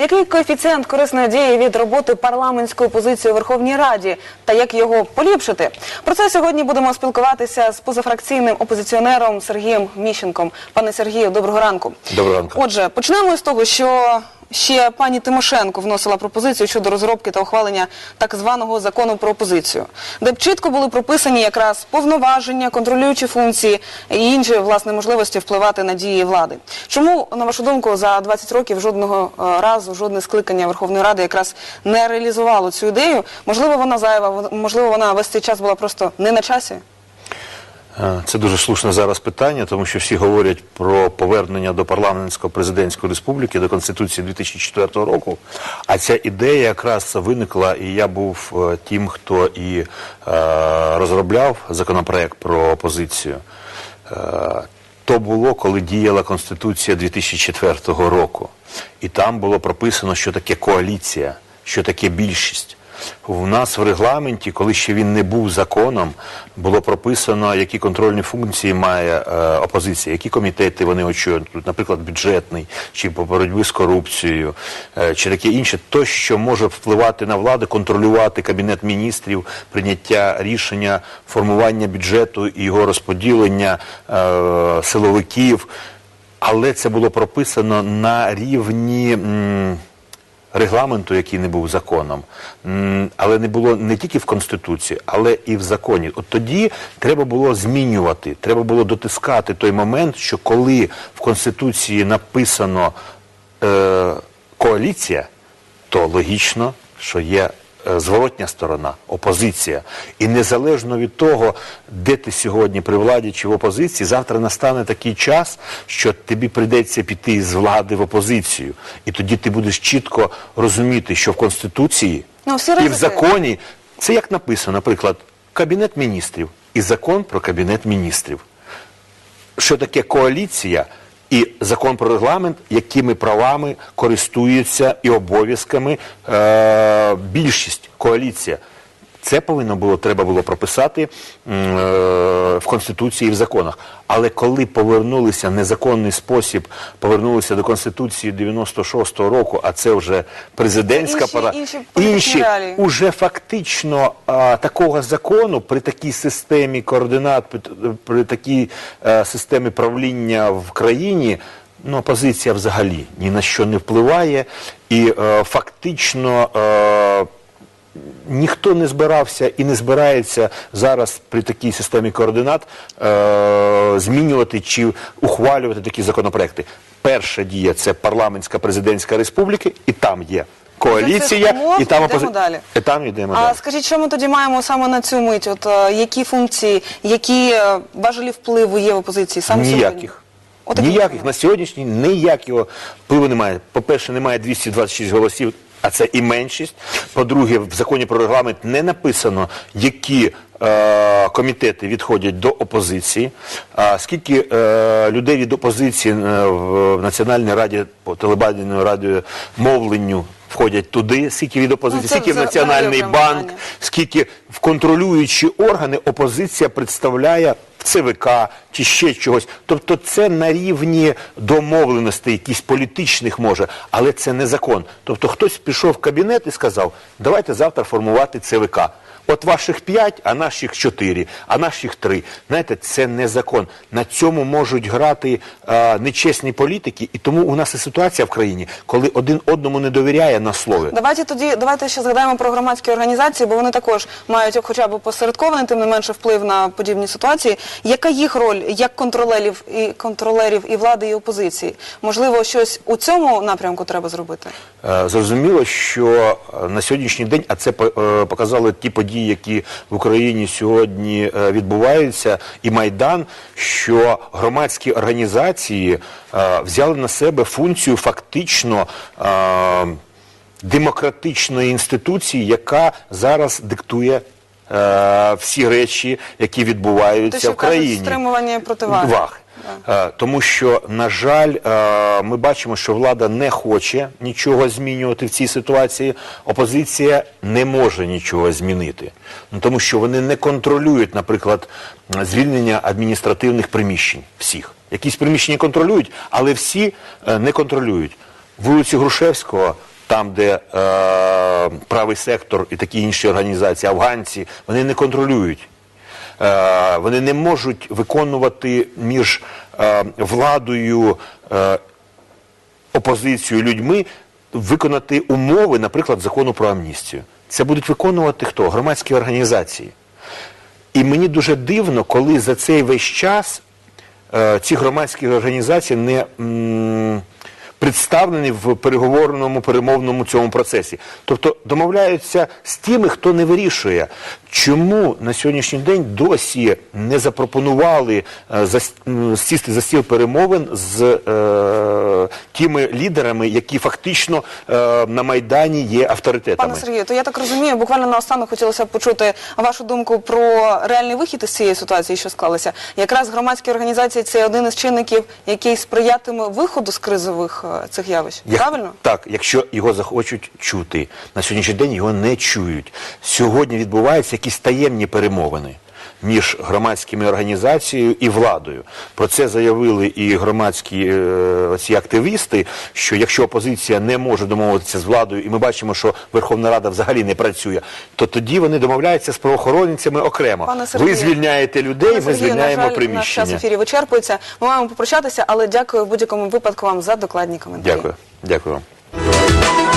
Який коефіцієнт корисної дії від роботи парламентської позиції у Верховній Раді та як його поліпшити? Про це сьогодні будемо спілкуватися з позафракційним опозиціонером Сергієм Міщенком. Пане Сергію, доброго ранку. Доброго ранку. Отже, почнемо з того, що ще пані Тимошенко вносила пропозицію щодо розробки та ухвалення так званого закону про опозицію, де б чітко були прописані якраз повноваження, контролюючі функції і інші власне можливості впливати на дії влади. Чому, на вашу думку, за 20 років жодного е, разу жодне скликання Верховної Ради якраз не реалізувало цю ідею? Можливо, вона зайва, можливо, вона весь цей час була просто не на часі? Це дуже слушне зараз питання, тому що всі говорять про повернення до парламентсько-президентської республіки, до Конституції 2004 року. А ця ідея якраз виникла, і я був е, тим, хто і е, розробляв законопроект про опозицію. Е, то було, коли діяла Конституція 2004 року. І там було прописано, що таке коаліція, що таке більшість. У нас в регламенті, коли ще він не був законом, було прописано, які контрольні функції має е, опозиція, які комітети вони очолюють, наприклад, бюджетний, чи по боротьбі з корупцією, е, чи таке інше, то, що може впливати на владу, контролювати кабінет міністрів, прийняття рішення, формування бюджету і його розподілення е, силовиків. Але це було прописано на рівні. Регламенту, який не був законом, але не було не тільки в Конституції, але і в законі. От тоді треба було змінювати, треба було дотискати той момент, що коли в Конституції написано е, коаліція, то логічно, що є зворотня сторона, опозиція. І незалежно від того, де ти сьогодні при владі чи в опозиції, завтра настане такий час, що тобі прийдеться піти з влади в опозицію. І тоді ти будеш чітко розуміти, що в Конституції Ну, і в законі це як написано, наприклад, Кабінет міністрів і закон про Кабінет міністрів що таке коаліція і закон про регламент, якими правами користуються і обов'язками е, більшість коаліція. Це повинно було треба було прописати е, в конституції і в законах. Але коли повернулися незаконний спосіб, повернулися до конституції 96-го року, а це вже президентська Інші- пора, інші політичні уже фактично а, такого закону при такій системі координат, при, при такій е, системі правління в країні. Ну, опозиція взагалі ні на що не впливає, і е, фактично е, ніхто не збирався і не збирається зараз при такій системі координат е, змінювати чи ухвалювати такі законопроекти. Перша дія це парламентська президентська республіка, і там є коаліція, умов і там йдемо опози- далі. І там йдемо А далі. скажіть, що ми тоді маємо саме на цю мить? От е, які функції, які е, важелі впливу є в опозиції саме сьогодні? Ніяких. Отакі Ніяких. На сьогоднішній ніякого впливу немає. По-перше, немає 226 голосів, а це і меншість. По-друге, в законі про регламент не написано, які е, комітети відходять до опозиції. А скільки е, людей від опозиції е, в, Національній раді по телебаченню, радіо, мовленню входять туди, скільки від опозиції, Ну, скільки в Національний банк, скільки в контролюючі органи опозиція представляє в ЦВК чи ще чогось. Тобто це на рівні домовленостей, якісь політичних може, але це не закон. Тобто хтось пішов в кабінет і сказав, давайте завтра формувати ЦВК. От ваших п'ять, а наших чотири, а наших три. Знаєте, це не закон. На цьому можуть грати е, нечесні політики, і тому у нас і ситуація в країні, коли один одному не довіряє на слові. Давайте тоді давайте ще згадаємо про громадські організації, бо вони також мають хоча б посередкований, тим не менше вплив на подібні ситуації. Яка їх роль як контролерів і контролерів і влади, і опозиції? Можливо, щось у цьому напрямку треба зробити? Е, Зрозуміло, що е, на сьогоднішній день, а це е, показали ті події, які в Україні сьогодні відбуваються, і Майдан, що громадські організації взяли на себе функцію фактично. Демократичної інституції, яка зараз диктує е, всі речі, які відбуваються Те, що в країні. кажуть, стримування противаги. Е, Тому що, на жаль, е, ми бачимо, що влада не хоче нічого змінювати в цій ситуації. Опозиція не може нічого змінити. Ну, тому що вони не контролюють, наприклад, звільнення адміністративних приміщень всіх. Якісь приміщення контролюють, але всі е, не контролюють. Вулицю Грушевського там, де правий сектор і такі інші організації, афганці, вони не контролюють. Е, вони не можуть виконувати між е, владою, е, опозицією, людьми, виконати умови, наприклад, закону про амністію. Це будуть виконувати хто? Громадські організації. І мені дуже дивно, коли за цей весь час ці громадські організації не представлені в переговорному перемовному цьому процесі. Тобто домовляються з тими, хто не вирішує. Чому на сьогоднішній день досі не запропонували е, зас- сісти за стіл перемовин з е, тими лідерами, які фактично е, на Майдані є авторитетами? Пане Сергію, то я так розумію, буквально наостанок хотілося б почути вашу думку про реальний вихід із цієї ситуації, що склалася. Якраз громадські організації це один із чинників, який сприятиме виходу з кризових е, цих явищ. Як- Правильно? Так, якщо його захочуть чути. На сьогоднішній день його не чують. Сьогодні відбуваються якісь таємні перемовини між громадськими організацією і владою. Про це заявили і громадські е, оці активісти, що якщо опозиція не може домовитися з владою, і ми бачимо, що Верховна Рада взагалі не працює, то тоді вони домовляються з правоохоронцями окремо. Пане Ви Сергію, звільняєте людей, Пане ми Сергію, звільняємо на жаль, Наш час приміщення. ефірі вичерпується. Ми маємо попрощатися, але дякую в будь-якому випадку вам за докладні коментарі. Дякую. Дякую вам.